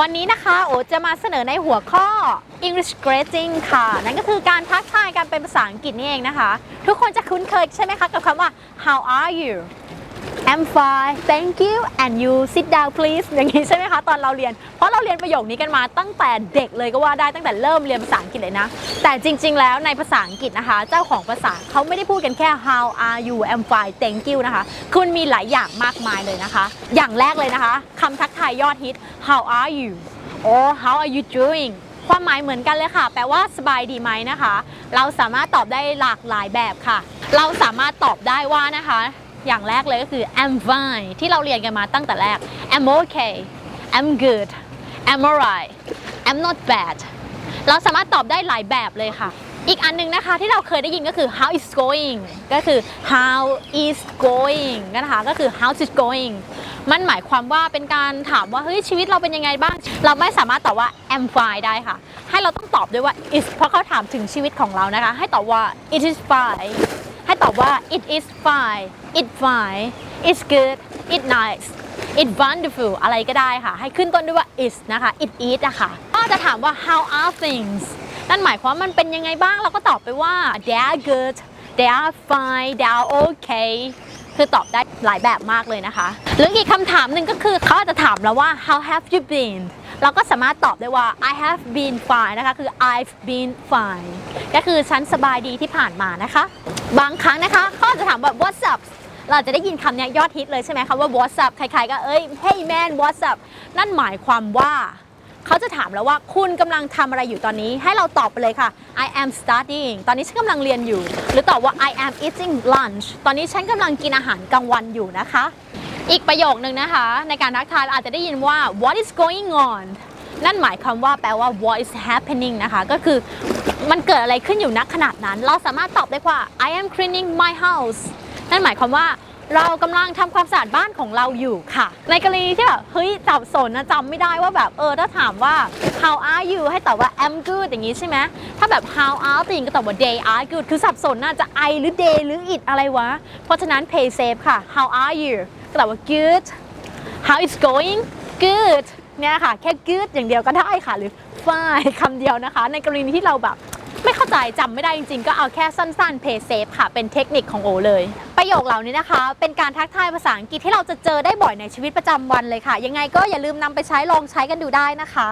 วันนี้นะคะโอจะมาเสนอในหัวข้อ English greeting ค่ะ นั่นก็คือการทักทายกันเป็นภาษาอังกฤษนี่เองนะคะ ทุกคนจะคุ้นเคยใช่ไหมคะ กับคำว่า How are you I'm fine thank you and you sit down please อย่างนี้ใช่ไหมคะ ตอนเราเรียน เพราะเราเรียนประโยคนี้กันมาตั้งแต่เด็กเลยก็ว่าได้ตั้งแต่เริ่มเรียนภาษาอังกฤษเลยนะ แต่จริง ๆ แล้วในภาษาอังกฤษนะคะ เจ้าของภาษาเขาไม่ได้พูดกันแค่ how are you I'm fine thank you นะคะ คือมันมีหลายอย่างมากมายเลยนะคะ อย่างแรกเลยนะคะคำทักทายยอดฮิต how are you or how are you doing ความหมายเหมือนกันเลยค่ะ แปลว่าสบายดีไหมนะคะ เราสามารถตอบได้หลากหลายแบบค่ะ เราสามารถตอบได้ว่านะคะ อย่างแรกเลยก็คือ I'm fine ที่เราเรียนกันมาตั้งแต่แรก I'm okay I'm good I'm alright I'm not bad เราสามารถตอบได้หลายแบบเลยค่ะ อีกอันหนึงนะคะที่เราเคยได้ยินก็คือ how is going ก็คือ how is going นะคะก็คือ how is going มันหมายความว่าเป็นการถามว่าเฮ้ยชีวิตเราเป็นยังไงบ้าง เราไม่สามารถตอบว่า am fine ได้ค่ะ ให้เราต้องตอบด้วยว่า is เพราะเขาถามถึงชีวิตของเรานะคะ ให้ตอบว่า it is fine ให้ตอบว่า it is fine it fine it's good it nice it wonderful อะไรก็ได้ค่ะ ให้ขึ้นต้นด้วยว่า is นะคะ it is อะค่ะก็จะถามว่า how are things นั่นหมายความมันเป็นยังไงบ้างเราก็ตอบไปว่า they are good they are fine they are okay คือตอบได้หลายแบบมากเลยนะคะ หรืออีกคำถามหนึ่งก็คือเขาอาจจะถามเราว่า how have you been เราก็สามารถตอบได้ว่า I have been fine นะคะ คือ I've been fine ก็คือฉันสบายดีที่ผ่านมานะคะ บางครั้งนะคะเขาจะถามแบบ what's up เราจะได้ยินคำนี้ยอดฮิตเลยใช่ไหมคะว่า what's up ใครๆก็เอ้ย hey man what's up นั่นหมายความว่าเขาจะถามเราว่าคุณกำลังทำอะไรอยู่ตอนนี้ ให้เราตอบไปเลยค่ะ I am studying ตอนนี้ฉันกำลังเรียนอยู่ หรือตอบว่า I am eating lunch ตอนนี้ฉันกำลังกินอาหารกลางวันอยู่นะคะ อีกประโยคนึงนะคะ ในการทักทายเราอาจจะได้ยินว่า what is going on นั่นหมายความว่าแปลว่า what is happening นะคะ ก็คือมันเกิดอะไรขึ้นอยู่ณขนาดนั้น เราสามารถตอบได้ว่า I am cleaning my house นั่นหมายความว่าเรากำลังทำความสะอาดบ้านของเราอยู่ค่ะ ในกรณีที่แบบเฮ้ยจับสนนะจำไม่ได้ว่าแบบเออถ้าถามว่า how are you ให้ตอบว่า I'm good อย่างนี้ใช่ไหมถ้าแบบ how are things ก็ตอบว่า they are good คือสับสนน่าจะ I หรือ they หรือ it อะไรวะ เพราะฉะนั้น pay safe ค่ะ how are you ก็ตอบว่า good how is going good เนี่ยค่ะ แค่ good อย่างเดียวก็ได้ค่ะ หรือ fine คำเดียวนะคะ ในกรณีที่เราแบบไม่เข้าใจจำไม่ได้จริงๆ ก็เอาแค่สั้นๆ pay safe ค่ะ เป็นเทคนิคของโอเลย ประโยคเหล่านี้นะคะ เป็นการทักทายภาษาอังกฤษที่เราจะเจอได้บ่อยในชีวิตประจำวันเลยค่ะ ยังไงก็อย่าลืมนำไปใช้ลองใช้กันดูได้นะคะ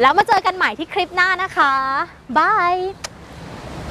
แล้วมาเจอกันใหม่ที่คลิปหน้านะคะบาย